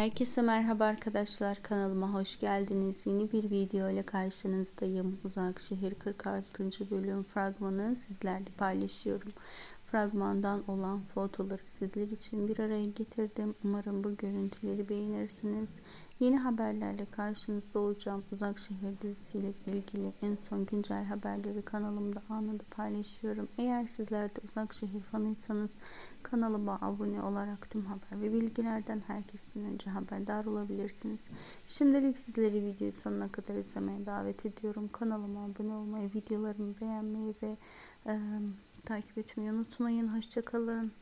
Herkese merhaba arkadaşlar kanalıma hoş geldiniz. Yeni bir video ile karşınızdayım. Uzak Şehir 46. bölüm fragmanı sizlerle paylaşıyorum. Fragmandan olan fotoları sizler için bir araya getirdim. Umarım bu görüntüleri beğenirsiniz. Yeni haberlerle karşınızda olacağım. Uzak Şehir dizisiyle ilgili en son güncel haberleri kanalımda anında paylaşıyorum. Eğer sizler de Uzak Şehir fanıysanız kanalıma abone olarak tüm haber ve bilgilerden herkesten önce haberdar olabilirsiniz. Şimdilik sizleri videoyu sonuna kadar izlemeye davet ediyorum. Kanalıma abone olmayı, videolarımı beğenmeyi ve e, takip etmeyi unutmayın. Hoşçakalın.